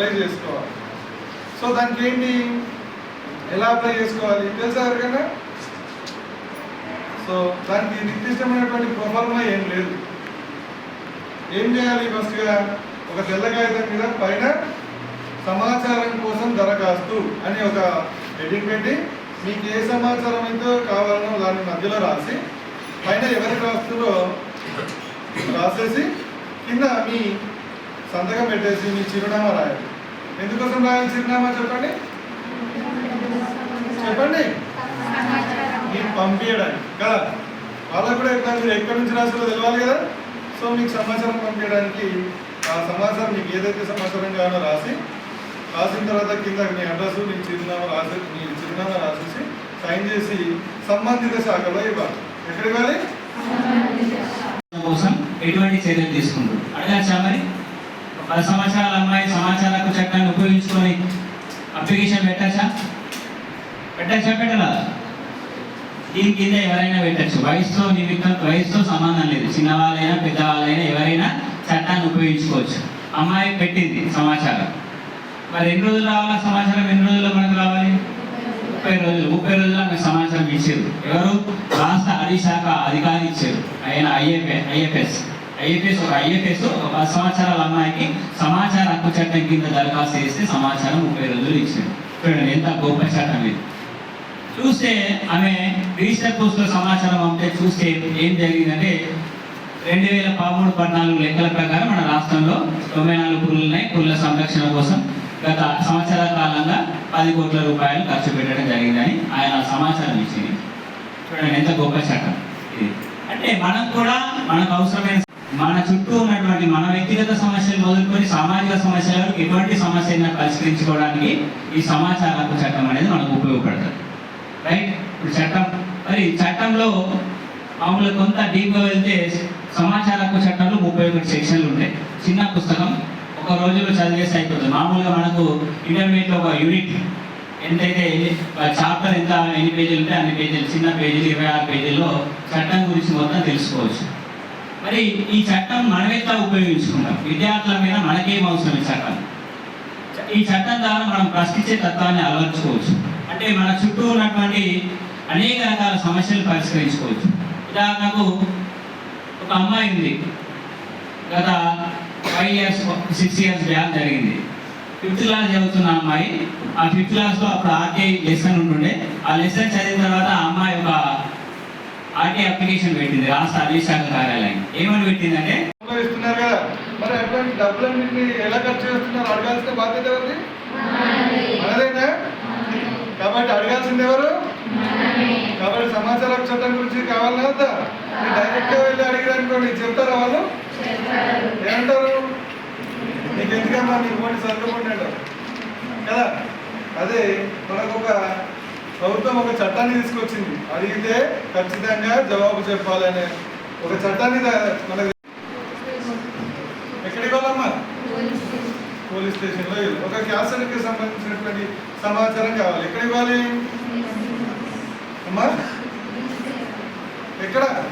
Apply చేసుకోవాలి. So దానికి ఏంటి ఎలా అప్లై చేసుకోవాలి? తెలుసా ఎవరికైనా? సో దానికి నిర్దిష్టమైనటువంటి ప్రొఫార్మా ఏం లేదు. ఏం చేయాలి ఫస్ట్గా ఒక తెల్ల కాగితం మీద పైన సమాచారం కోసం దరఖాస్తు అని ఒక హెడ్డింగ్ పెట్టి మీకు ఏ సమాచారం అయితే కావాలనో దాని మధ్యలో రాసి పైన ఎవరికి రాస్తుందో రాసేసి కింద మీ సంతకం పెట్టేసి మీ చిరునామా రాయాలి. ఎందుకోసం రాయాలి చిరునామా చెప్పండి? చెప్పండి. మీకు పంపించడానికి కదా? వాళ్ళకు కూడా ఎక్కడ మీరు ఎక్కడి నుంచి రాసారో తెలియాలి కదా. సో మీకు సమాచారం పంపించడానికి ఆ సమాచారం మీకు ఏదైతే సమాచారం కావాలో రాసి రాసిన తర్వాత కింద మీ అడ్రస్ మీ చిరునామా రాసి మీ చిరునామా రాసేసి సైన్ చేసి సంబంధిత శాఖలో ఇవ్వాలి. ఎక్కడ ఇవ్వాలి? కోసం ఎటువంటి చర్యలు తీసుకుంటారు? అడగచ్చా మరి? పది సంవత్సరాల అమ్మాయి సమాచారకు చట్టాన్ని ఉపయోగించుకొని అప్లికేషన్ పెట్టచ్చా? పెట్టచ్చా పెట్టరా దీని కింద ఎవరైనా పెట్టచ్చు. వయసుతో నిమిత్తం వయసుతో సంబంధం లేదు. చిన్నవాళ్ళైనా పెద్దవాళ్ళైనా ఎవరైనా చట్టాన్ని ఉపయోగించుకోవచ్చు. అమ్మాయి పెట్టింది సమాచారం. మరి ఎన్ని రోజులు రావాలా సమాచారం? ఎన్ని రోజుల్లో మనకు రావాలి? ముప్పై రోజులు. ముప్పై రోజుల్లో ఆమె సమాచారం ఇచ్చారు. ఎవరు? రాష్ట్ర అడవి శాఖ అధికారి ఇచ్చారు. ఆయన ఐఎఫ్ఏ ఐఎఫ్ఎస్ ఐఎఫ్ఎస్ ఒక ఐఎఫ్ఎస్ ఒక పది సంవత్సరాల అమ్మాయికి సమాచార హక్కు చట్టం కింద దరఖాస్తు చేస్తే సమాచారం ముప్పై రోజులు ఇచ్చాడు. చూడండి ఎంత గొప్ప చట్టం ఇది. చూస్తే ఆమె రిజిస్టర్ పోస్టులో సమాచారం అంటే చూస్తే ఏం జరిగిందంటే రెండు వేల పదమూడు పద్నాలుగు లెక్కల ప్రకారం మన రాష్ట్రంలో తొంభై నాలుగు పుల్లు ఉన్నాయి. పుల్ల సంరక్షణ కోసం గత సంవత్సరాల కాలంగా పది కోట్ల రూపాయలు ఖర్చు పెట్టడం జరిగిందని ఆయన సమాచారం ఇచ్చింది. చూడండి ఎంత గొప్ప చట్టం ఇది. అంటే మనం కూడా మనకు అవసరమైన మన చుట్టూ ఉన్నటువంటి మన వ్యక్తిగత సమస్యలు మొదలుకొని సామాజిక సమస్యల వరకు ఎటువంటి సమస్యలను పరిష్కరించుకోవడానికి ఈ సమాచార హక్కు చట్టం అనేది మనకు ఉపయోగపడుతుంది. రైట్ ఇప్పుడు చట్టం మరి చట్టంలో మామూలుగా కొంత డీప్గా వెళ్తే సమాచార హక్కు చట్టంలో ముప్పై ఒకటి సెక్షన్లు ఉంటాయి. చిన్న పుస్తకం ఒక రోజులో చదివేసి అయిపోతుంది మామూలుగా మనకు ఇంటర్మీడియట్ ఒక యూనిట్ ఎంతైతే చాప్టర్ ఎంత ఎన్ని పేజీలు ఉంటే అన్ని పేజీలు చిన్న పేజీలు ఇరవై ఆరు పేజీల్లో చట్టం గురించి మొత్తం తెలుసుకోవచ్చు. మరి ఈ చట్టం మనం ఉపయోగించుకుంటాం. విద్యార్థుల మీద మనకేం అవసరం ఈ చట్టం. ఈ చట్టం ద్వారా మనం ప్రశ్నించే తత్వాన్ని అలవర్చుకోవచ్చు. అంటే మన చుట్టూ ఉన్నటువంటి అనేక రకాల సమస్యలు పరిష్కరించుకోవచ్చు. ఉదాహరణకు ఒక అమ్మాయి ఉంది. గత five years six years back జరిగింది. ఫిఫ్త్ క్లాస్ చదువుతున్న అమ్మాయి ఆ ఫిఫ్త్ క్లాస్లో అప్పుడు ఆర్కే లెసన్ ఉంటుండే. ఆ లెసన్ చదివిన తర్వాత ఆ అమ్మాయి ఒక ఆర్టీ అప్లికేషన్ పెట్టింది రాష్ట్ర అటవీ శాఖ కార్యాలయం. ఏమని పెట్టిందంటే? ఇస్తున్నారు కదా మరి అటువంటి డబ్బులన్నింటినీ ఎలా ఖర్చు చేస్తున్నారు? అడగాల్సిన బాధ్యత ఎవరిది? మనదేనా? కాబట్టి అడగాల్సింది ఎవరు? కాబట్టి సమాచార చట్టం గురించి కావాలన్నా వద్దా? డైరెక్ట్గా వెళ్ళి అడిగారనుకోండి చెప్తారా వాళ్ళు? ఏమంటారు? నీకు ఎందుకమ్మా నీకు ఓటు కదా? అదే మనకు ఒక ప్రభుత్వం ఒక చట్టాన్ని తీసుకొచ్చింది. అడిగితే ఖచ్చితంగా జవాబు చెప్పాలనే ఒక చట్టాన్ని దా- మనకు ఎక్కడికి వెళ్ళమ్మా పోలీస్ స్టేషన్లో ఒక క్యాసెట్కి సంబంధించినటువంటి సమాచారం కావాలి. ఎక్కడ ఇవ్వాలి అమ్మా? ఎక్కడ?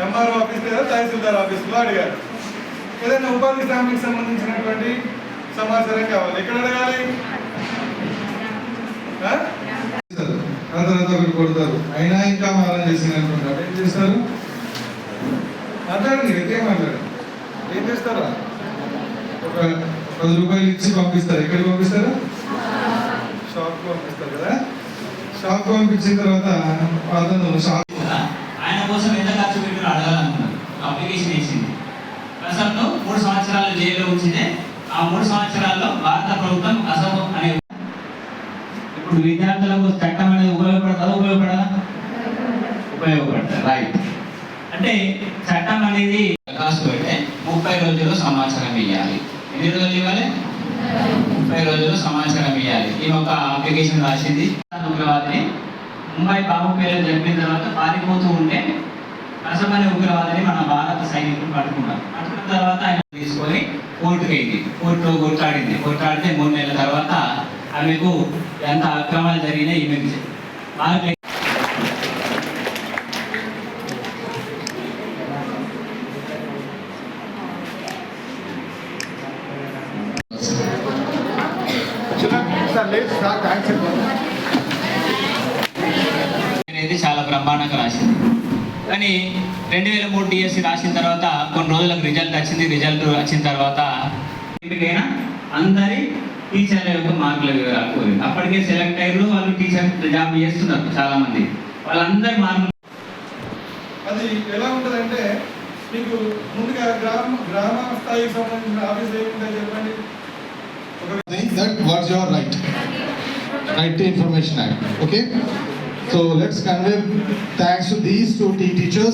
ఎంఆర్ఓ ఆఫీస్ లేదా తహసీల్దార్ ఆఫీస్లో అడిగారు. ఏదైనా ఉపాధి హామీకి సంబంధించినటువంటి సమాచారం కావాలి. ఎక్కడ అడగాలి? తర్వాత కొడతారు. అయినా ఇంకా మారం చేసినటువంటి ఏం చేస్తారు? మాట్లాడండి గట్టిగా మాట్లాడండి. ఏం చేస్తారా? ఒక పది రూపాయలు ఇచ్చి పంపిస్తారు. ఎక్కడికి పంపిస్తారు? షాప్కి పంపిస్తారు కదా. షాప్కి పంపించిన తర్వాత అతను షాప్ ఆయన కోసం ఎంత ఖర్చు పెట్టారో అడగాలనుకున్నారు అప్లికేషన్ వేసింది. ప్రస్తుతం మూడు సంవత్సరాలు జైల్లో ఉంచితే ఆ మూడు సంవత్సరాల్లో భారత ప్రభుత్వం అసలు అనే ఇప్పుడు విద్యార్థులకు చట్టం అనేది ఉపయోగపడతారా ఉపయోగపడదా? ఉపయోగపడతారు రైట్ అంటే చట్టం అనేది దరఖాస్తు పెడితే ముప్పై రోజుల్లో సమాచారం ఇవ్వాలి ఎన్ని రోజులు ఇవ్వాలి? ముప్పై రోజుల్లో సమాచారం ఇవ్వాలి ఈ ఒక అప్లికేషన్ రాసింది. ఉగ్రవాదిని ముంబై బాబు పేరు జరిపిన తర్వాత పారిపోతూ ఉంటే కసమని ఉగ్రవాదిని మన భారత సైనికులు పట్టుకున్నారు పట్టుకున్న తర్వాత ఆయన తీసుకొని కోర్టుకి అయింది కోర్టులో కొట్లాడింది. కొట్లాడితే మూడు నెలల తర్వాత ఆమెకు ఎంత అక్రమాలు జరిగినా ఈమెకు అనేది చాలా బ్రహ్మాండంగా రాసింది. కానీ రెండు వేల మూడు డిఎస్సి రాసిన తర్వాత కొన్ని రోజులకు రిజల్ట్ వచ్చింది రిజల్ట్ వచ్చిన తర్వాత అందరి టీచర్ల యొక్క మార్కుల కోరింది. అప్పటికే సెలెక్ట్ అయ్యారు. వాళ్ళు టీచర్ జాబ్ చేస్తున్నారు చాలా మంది వాళ్ళందరి మార్కులు అది ఎలా ఉంటుందంటే మీకు ముందుగా గ్రామ గ్రామ స్థాయికి సంబంధించిన ఆఫీస్ ఏముంటాయి చెప్పండి. That what's your right. Right to information act. Okay? So let's convey thanks to these two te- teachers.